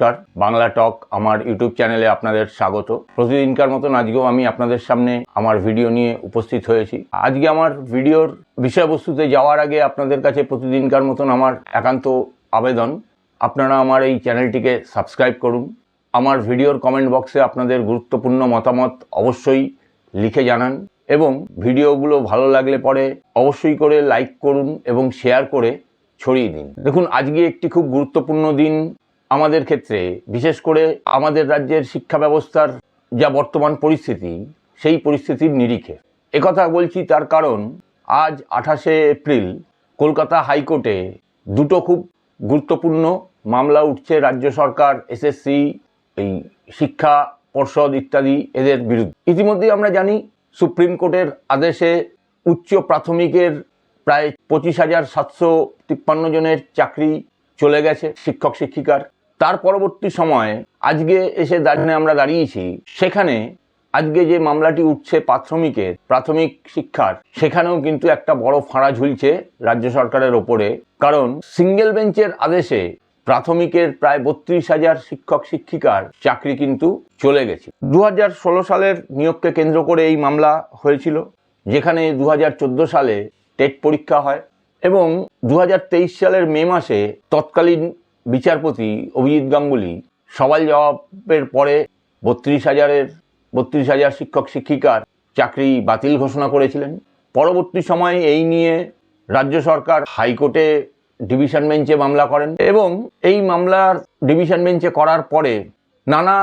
নমস্কার। বাংলা টক আমার ইউটিউব চ্যানেলে আপনাদের স্বাগত। প্রতিদিনকার মতন আজকেও আমি আপনাদের সামনে আমার ভিডিও নিয়ে উপস্থিত হয়েছি। আজকে আমার ভিডিওর বিষয়বস্তুতে যাওয়ার আগে আপনাদের কাছে প্রতিদিনকার মতন আমার একান্ত আবেদন। আপনারা আমার এই চ্যানেলটিকে সাবস্ক্রাইব করুন। আমার ভিডিওর কমেন্ট বক্সে আপনাদের গুরুত্বপূর্ণ মতামত অবশ্যই লিখে জানান এবং ভিডিওগুলো ভালো লাগলে পরে অবশ্যই করে লাইক করুন এবং শেয়ার করে ছড়িয়ে দিন। দেখুন, আজকে একটি খুব গুরুত্বপূর্ণ দিন। আমাদের ক্ষেত্রে, বিশেষ করে আমাদের রাজ্যের শিক্ষা ব্যবস্থার যা বর্তমান পরিস্থিতি, সেই পরিস্থিতির নিরিখে। একথা বলছি তার কারণ, আজ আঠাশে এপ্রিল কলকাতা হাইকোর্টে দুটো খুব গুরুত্বপূর্ণ মামলা উঠছে রাজ্য সরকার, এসএসসি, এই শিক্ষা পর্ষদ ইত্যাদি এদের বিরুদ্ধে। ইতিমধ্যেই আমরা জানি, সুপ্রিম কোর্টের আদেশে উচ্চ প্রাথমিকের প্রায় পঁচিশ হাজার সাতশো তিপ্পান্ন জনের চাকরি চলে গেছে শিক্ষক শিক্ষিকার তার পরবর্তী সময়ে আজকে এসে দাঁড়িয়ে আমরা দাঁড়িয়েছি। সেখানে আজকে যে মামলাটি উঠছে প্রাথমিকের, প্রাথমিক শিক্ষার, সেখানেও কিন্তু একটা বড় ফাঁড়া ঝুলছে রাজ্য সরকারের ওপরে। কারণ সিঙ্গেল বেঞ্চের আদেশে প্রাথমিকের প্রায় বত্রিশ হাজার শিক্ষক, শিক্ষিকার চাকরি কিন্তু চলে গেছে। দু হাজার ষোলো সালের নিয়োগকে কেন্দ্র করে এই মামলা হয়েছিল, যেখানে দু হাজার চোদ্দ সালে টেট পরীক্ষা হয় এবং দু হাজার তেইশ সালের মে মাসে তৎকালীন বিচারপতি অভিজিৎ গাঙ্গুলি সওয়াল জবাবের পরে বত্রিশ হাজারের, বত্রিশ হাজার শিক্ষক শিক্ষিকার চাকরি বাতিল ঘোষণা করেছিলেন। পরবর্তী সময়ে এই নিয়ে রাজ্য সরকার হাইকোর্টে ডিভিশন বেঞ্চে মামলা করেন এবং এই মামলার ডিভিশন বেঞ্চে করার পরে নানা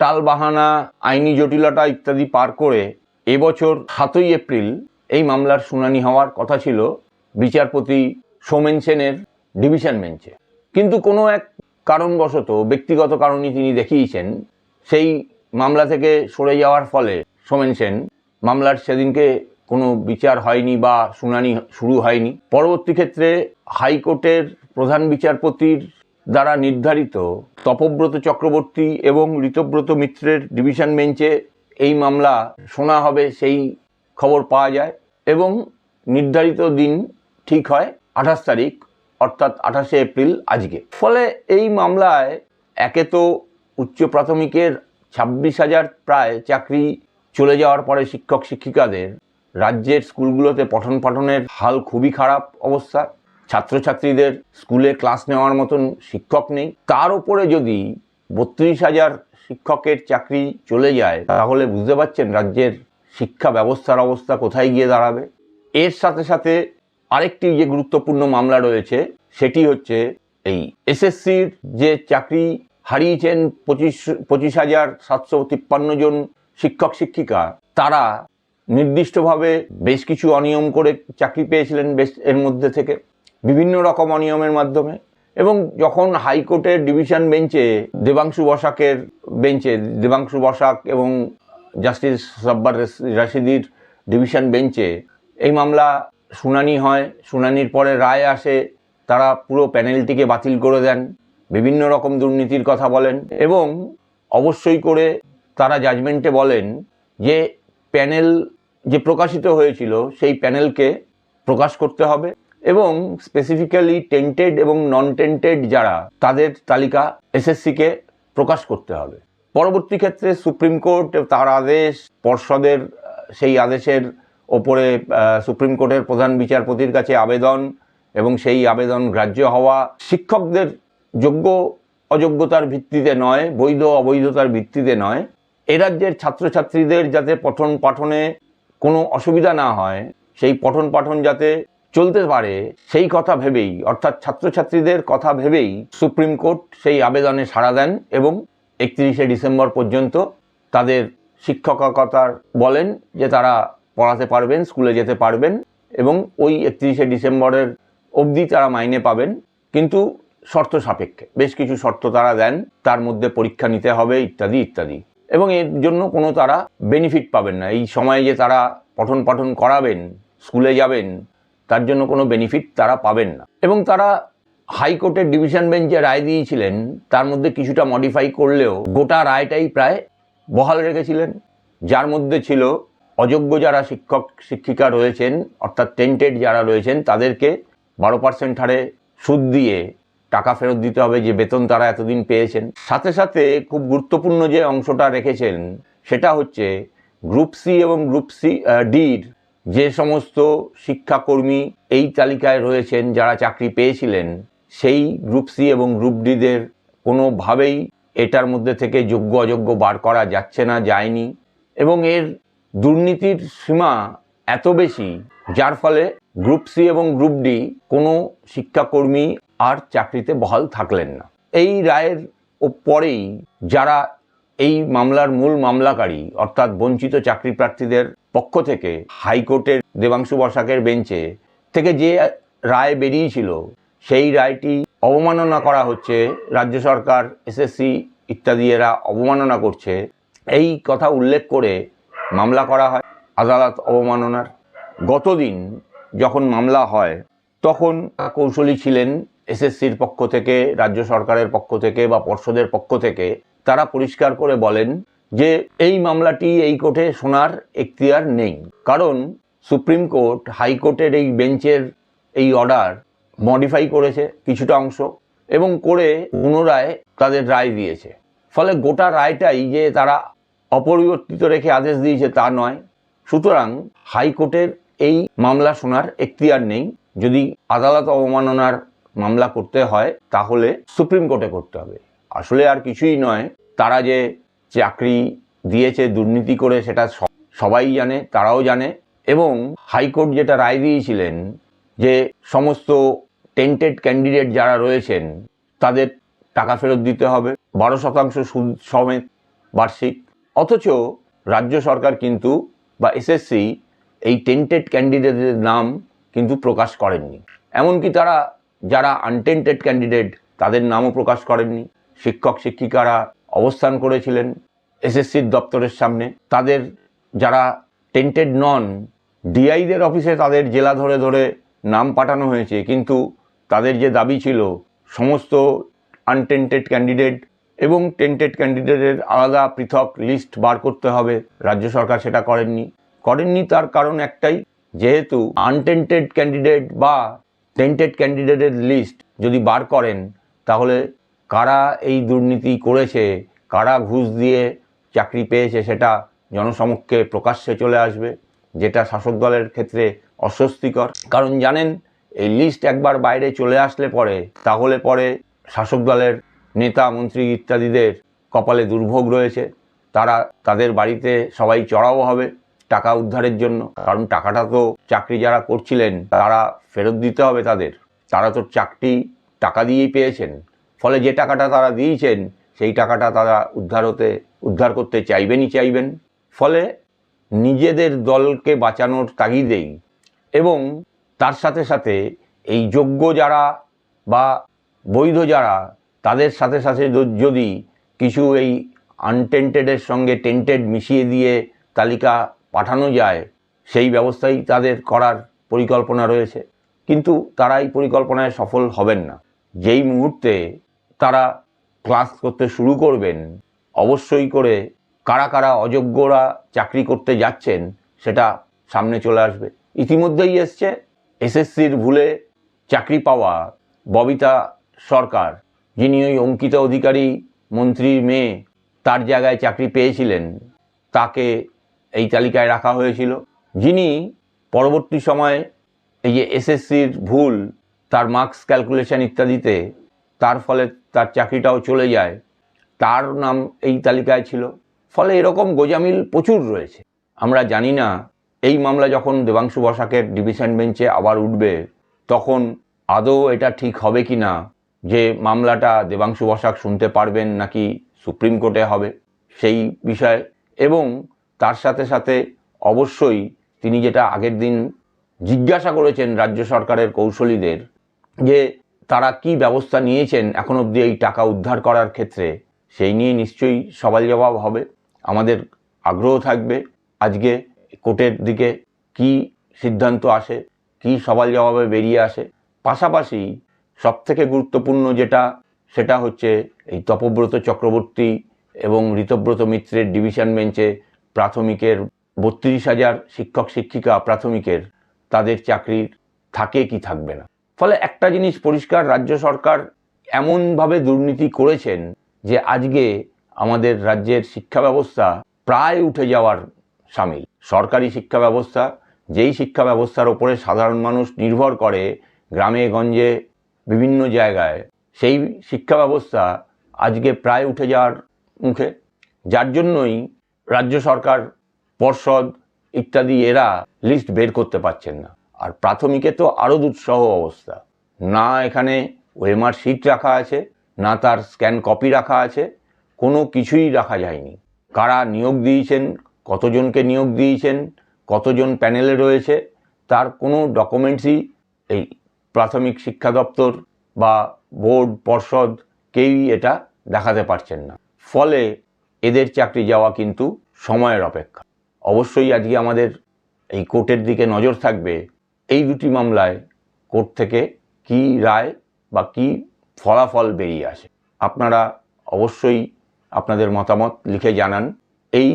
টালবাহানা, আইনি জটিলতা ইত্যাদি পার করে এবছর সাতই এপ্রিল এই মামলার শুনানি হওয়ার কথা ছিল বিচারপতি সোমেন সেনের ডিভিশন বেঞ্চে। কিন্তু কোনো এক কারণবশত, ব্যক্তিগত কারণে তিনি দেখিয়েছেন, সেই মামলা থেকে সরে যাওয়ার ফলে সোমেন সেন, মামলার সেদিনকে কোনো বিচার হয়নি বা শুনানি শুরু হয়নি। পরবর্তী ক্ষেত্রে হাইকোর্টের প্রধান বিচারপতির দ্বারা নির্ধারিত তপব্রত চক্রবর্তী এবং ঋতব্রত মিত্রের ডিভিশন বেঞ্চে এই মামলা শোনা হবে, সেই খবর পাওয়া যায় এবং নির্ধারিত দিন ঠিক হয় আঠাশ তারিখ অর্থাৎ আঠাশে এপ্রিল আজকে। ফলে এই মামলায় একে তো উচ্চ প্রাথমিকের ছাব্বিশ হাজার প্রায় চাকরি চলে যাওয়ার পরে শিক্ষক শিক্ষিকাদের, রাজ্যের স্কুলগুলোতে পঠন পাঠনের হাল খুবই খারাপ অবস্থা। ছাত্রছাত্রীদের স্কুলে ক্লাস নেওয়ার মতন শিক্ষক নেই। তার উপরে যদি বত্রিশ হাজার শিক্ষকের চাকরি চলে যায়, তাহলে বুঝতে পারছেন রাজ্যের শিক্ষা ব্যবস্থার অবস্থা কোথায় গিয়ে দাঁড়াবে। এর সাথে সাথে আরেকটি যে গুরুত্বপূর্ণ মামলা রয়েছে, সেটি হচ্ছে এই এসএসসির যে চাকরি হারিয়েছেন পঁচিশ পঁচিশ হাজার সাতশো তিপ্পান্ন জন শিক্ষক, শিক্ষিকা, তারা নির্দিষ্টভাবে বেশ কিছু অনিয়ম করে চাকরি পেয়েছিলেন বেশ এর মধ্যে থেকে, বিভিন্ন রকম অনিয়মের মাধ্যমে। এবং যখন হাইকোর্টের ডিভিশন বেঞ্চে দেবাংশু বসাকের বেঞ্চে, দেবাংশু বসাক এবং জাস্টিস সাব্বার রাশিদির ডিভিশন বেঞ্চে এই মামলা শুনানি হয়, শুনানির পরে রায় আসে, তারা পুরো প্যানেলটিকে বাতিল করে দেন, বিভিন্ন রকম দুর্নীতির কথা বলেন এবং অবশ্যই করে তারা জাজমেন্টে বলেন যে প্যানেল যে প্রকাশিত হয়েছিল, সেই প্যানেলকে প্রকাশ করতে হবে এবং স্পেসিফিক্যালি টেন্টেড এবং নন টেন্টেড যারা, তাদের তালিকা এসএসসিকে প্রকাশ করতে হবে। পরবর্তী ক্ষেত্রে সুপ্রিম কোর্ট তার আদেশ, পর্ষদের সেই আদেশের ওপরে সুপ্রিম কোর্টের প্রধান বিচারপতির কাছে আবেদন এবং সেই আবেদন গ্রাহ্য হওয়া শিক্ষকদের যোগ্য, অযোগ্যতার ভিত্তিতে নয়, বৈধ, অবৈধতার ভিত্তিতে নয়। এ রাজ্যের ছাত্রছাত্রীদের যাতে পঠন পাঠনে কোনো অসুবিধা না হয়, সেই পঠন পাঠন যাতে চলতে পারে, সেই কথা ভেবেই, অর্থাৎ ছাত্রছাত্রীদের কথা ভেবেই সুপ্রিম কোর্ট সেই আবেদনে সাড়া দেন এবং একত্রিশে ডিসেম্বর পর্যন্ত তাদের শিক্ষকতার বলেন যে তারা পড়াতে পারবেন, স্কুলে যেতে পারবেন এবং ওই একত্রিশে ডিসেম্বরের অবধি তারা মাইনে পাবেন। কিন্তু শর্ত সাপেক্ষে, বেশ কিছু শর্ত তারা দেন, তার মধ্যে পরীক্ষা নিতে হবে, ইত্যাদি ইত্যাদি। এবং এর জন্য কোনো তারা বেনিফিট পাবেন না। এই সময়ে যে তারা পঠন পাঠন করাবেন, স্কুলে যাবেন, তার জন্য কোনো বেনিফিট তারা পাবেন না। এবং তারা হাইকোর্টের ডিভিশন বেঞ্চে রায় দিয়েছিলেন, তার মধ্যে কিছুটা মডিফাই করলেও গোটা রায়টাই প্রায় বহাল রেখেছিলেন। যার মধ্যে ছিল অযোগ্য যারা শিক্ষক, শিক্ষিকা রয়েছেন, অর্থাৎ টেন্টেড যারা রয়েছেন, তাদেরকে বারো পার্সেন্ট হারে সুদ দিয়ে টাকা ফেরত দিতে হবে যে বেতন তারা এতদিন পেয়েছেন। সাথে সাথে খুব গুরুত্বপূর্ণ যে অংশটা রেখেছেন, সেটা হচ্ছে গ্রুপ সি এবং গ্রুপ সি ডির যে সমস্ত শিক্ষাকর্মী এই তালিকায় রয়েছেন, যারা চাকরি পেয়েছিলেন, সেই গ্রুপ সি এবং গ্রুপ ডিদের কোনোভাবেই এটার মধ্যে থেকে যোগ্য অযোগ্য বার করা যাচ্ছে না, যায়নি। এবং এর দুর্নীতির সীমা এত বেশি, যার ফলে গ্রুপ সি এবং গ্রুপ ডি কোনো শিক্ষাকর্মী আর চাকরিতে বহাল থাকলেন না। এই রায়ের ও পরেই যারা এই মামলার মূল মামলাকারী, অর্থাৎ বঞ্চিত চাকরি প্রার্থীদের পক্ষ থেকে হাইকোর্টের দেবাংশু বসাকের বেঞ্চে থেকে যে রায় বেরিয়েছিল, সেই রায়টি অবমাননা করা হচ্ছে, রাজ্য সরকার এসএসসি ইত্যাদি এরা অবমাননা করছে। এই কথা উল্লেখ করে মামলা করা হয়, আদালত অবমাননার। গতদিন যখন মামলা হয়, তখন কৌশলী ছিলেন এসএসসির পক্ষ থেকে, রাজ্য সরকারের পক্ষ থেকে বা পর্ষদের পক্ষ থেকে। তারা পরিষ্কার করে বলেন যে, এই মামলাটি এই কোর্টে শোনার এখতিয়ার নেই। কারণ সুপ্রিম কোর্ট, হাইকোর্টের এই বেঞ্চের এই অর্ডার মডিফাই করেছে কিছুটা অংশ এবং করে পুনরায় তাদের রায় দিয়েছে। ফলে গোটা রায়টাই যে তারা অপরিবর্তিত রেখে আদেশ দিয়েছে তা নয়। সুতরাং হাইকোর্টের এই মামলা শোনার এখতিয়ার নেই। যদি আদালত অবমাননার মামলা করতে হয়, তাহলে সুপ্রিম কোর্টে করতে হবে। আসলে আর কিছুই নয়। তারা যে চাকরি দিয়েছে, দুর্নীতি করে, সেটা সবাই জানে, তারাও জানে। এবং হাইকোর্ট যেটা রায় দিয়েছিলেন যে সমস্ত টেন্টেড ক্যান্ডিডেট যারা রয়েছেন, তাদের টাকা ফেরত দিতে হবে। বারো শতাংশ সুদ সমেত বার্ষিক। অথচ রাজ্য সরকার কিন্তু বা এসএসসি এই টেন্টেড ক্যান্ডিডেটের নাম কিন্তু প্রকাশ করেননি। এমনকি তারা, যারা আনটেন্টেড ক্যান্ডিডেট তাদের নামও প্রকাশ করেননি। শিক্ষক, শিক্ষিকারা অবস্থান করেছিলেন এসএসসির দপ্তরের সামনে। তাদের যারা টেন্টেড নন ডিআইদের অফিসে তাদের জেলা ধরে ধরে নাম পাঠানো হয়েছে। কিন্তু তাদের যে দাবি ছিল, সমস্ত আনটেন্টেড ক্যান্ডিডেট এবং টেন্টেড ক্যান্ডিডেটের আলাদা পৃথক লিস্ট বার করতে হবে। রাজ্য সরকার সেটা করেননি। করেননি তার কারণ একটাই, যেহেতু আনটেন্টেড ক্যান্ডিডেট বা টেন্টেড ক্যান্ডিডেটের লিস্ট যদি বার করেন, তাহলে কারা এই দুর্নীতি করেছে, কারা ঘুষ দিয়ে চাকরি পেয়েছে সেটা জনসমক্ষে প্রকাশ্যে চলে আসবে, যেটা শাসক দলের ক্ষেত্রে অস্বস্তিকর। কারণ জানেন, এই লিস্ট একবার বাইরে চলে আসলে পরে, তাহলে পরে শাসক দলের নেতা, মন্ত্রী ইত্যাদিদের কপালে দুর্ভোগ রয়েছে। তারা তাদের বাড়িতে সবাই চড়াও হবে টাকা উদ্ধারের জন্য। কারণ টাকাটা তো চাকরি যারা করছিলেন, তারা ফেরত দিতে হবে তাদের। তারা তো চাকরি টাকা দিয়েই পেয়েছেন। ফলে যে টাকাটা তারা দিয়েছেন, সেই টাকাটা তারা উদ্ধার হতে, উদ্ধার করতে চাইবেনই চাইবেন। ফলে নিজেদের দলকে বাঁচানোর তাগিদেই এবং তার সাথে সাথে এই যোগ্য যারা বা বৈধ যারা তাদের সাথে সাথে যদি কিছু এই আনটেন্টেডের সঙ্গে টেন্টেড মিশিয়ে দিয়ে তালিকা পাঠানো যায়, সেই ব্যবস্থাই তাদের করার পরিকল্পনা রয়েছে। কিন্তু তারা এই পরিকল্পনায় সফল হবেন না। যেই মুহূর্তে তারা ক্লাস করতে শুরু করবেন, অবশ্যই করে কারা কারা অযোগ্যরা চাকরি করতে যাচ্ছেন, সেটা সামনে চলে আসবে। ইতিমধ্যেই এসছে এসএসসির ভুলে চাকরি পাওয়া ববিতা সরকার। যিনি ওই অঙ্কিতা অধিকারী মন্ত্রীর মেয়ে তার জায়গায় চাকরি পেয়েছিলেন, তাকে এই তালিকায় রাখা হয়েছিল। যিনি পরবর্তী সময়ে এই যে এসএসসির ভুল, তার মার্কস ক্যালকুলেশন ইত্যাদিতে, তার ফলে তার চাকরিটাও চলে যায়, তার নাম এই তালিকায় ছিল। ফলে এরকম গোজামিল প্রচুর রয়েছে। আমরা জানি না, এই মামলা যখন দেবাংশু বসাকের ডিভিশন বেঞ্চে আবার উঠবে, তখন আদৌ এটা ঠিক হবে কি না যে মামলাটা দেবাংশু বসাক শুনতে পারবেন নাকি সুপ্রিম কোর্টে হবে সেই বিষয়ে এবং তার সাথে সাথে অবশ্যই তিনি যেটা আগের দিন জিজ্ঞাসা করেছেন রাজ্য সরকারের কৌশলীদের যে তারা কি ব্যবস্থা নিয়েছেন এখন অবধি এই টাকা উদ্ধার করার ক্ষেত্রে, সেই নিয়ে নিশ্চয়ই সবাল জবাব হবে। আমাদের আগ্রহ থাকবে আজকে কোর্টের দিকে কি সিদ্ধান্ত আসে, কি সবাল জবাবে বেরিয়ে আসে। পাশাপাশি সবথেকে গুরুত্বপূর্ণ যেটা, সেটা হচ্ছে এই তপব্রত চক্রবর্তী এবং ঋতব্রত মিত্রের ডিভিশন বেঞ্চে প্রাথমিকের বত্রিশ হাজার শিক্ষক শিক্ষিকা প্রাথমিকের তাদের চাকরির থাকে কি থাকবে না। ফলে একটা জিনিস পরিষ্কার, রাজ্য সরকার এমনভাবে দুর্নীতি করেছেন যে আজকে আমাদের রাজ্যের শিক্ষা ব্যবস্থা প্রায় উঠে যাওয়ার সামিল। সরকারি শিক্ষা ব্যবস্থা, যেই শিক্ষা ব্যবস্থার ওপরে সাধারণ মানুষ নির্ভর করে, গ্রামে গঞ্জে বিভিন্ন জায়গায়। সেই শিক্ষা ব্যবস্থা আজকে প্রায় উঠে যাওয়ার মুখে। যার জন্যই রাজ্য সরকার, পর্ষদ ইত্যাদি এরা লিস্ট বের করতে পারছেন না। আর প্রাথমিকে তো আরও দুঃসহ অবস্থা। না এখানে ওএমআর শিট রাখা আছে, না তার স্ক্যান কপি রাখা আছে, কোনো কিছুই রাখা যায়নি। কারা নিয়োগ দিয়েছেন, কতজনকে নিয়োগ দিয়েছেন, কতজন প্যানেলে রয়েছে, তার কোনো ডকুমেন্টসই এই প্রাথমিক শিক্ষা দপ্তর বা বোর্ড, পর্ষদ কেউই এটা দেখাতে পারছেন না। ফলে এদের চাকরি যাওয়া কিন্তু সময়ের অপেক্ষা। অবশ্যই আজকে আমাদের এই কোর্টের দিকে নজর থাকবে এই দুটি মামলায় কোর্ট থেকে কি রায় বা কি ফলাফল বেরিয়ে আসে। আপনারা অবশ্যই আপনাদের মতামত লিখে জানান। এই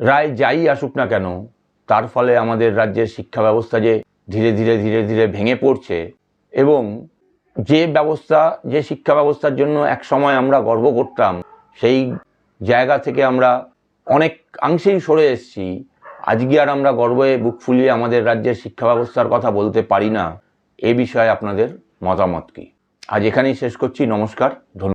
রায় যাই আসুক না কেন, তার ফলে আমাদের রাজ্যের শিক্ষা ব্যবস্থা যে ধীরে ধীরে ধীরে ধীরে ভেঙে পড়ছে এবং যে ব্যবস্থা, যে শিক্ষা ব্যবস্থার জন্য এক সময় আমরা গর্ব করতাম, সেই জায়গা থেকে আমরা অনেক অংশেই সরে এসেছি। আজকে আর আমরা গর্বে বুক ফুলিয়ে আমাদের রাজ্যের শিক্ষা ব্যবস্থার কথা বলতে পারি না। এ বিষয়ে আপনাদের মতামত কি? আজ এখানেই শেষ করছি। নমস্কার। ধন্যবাদ।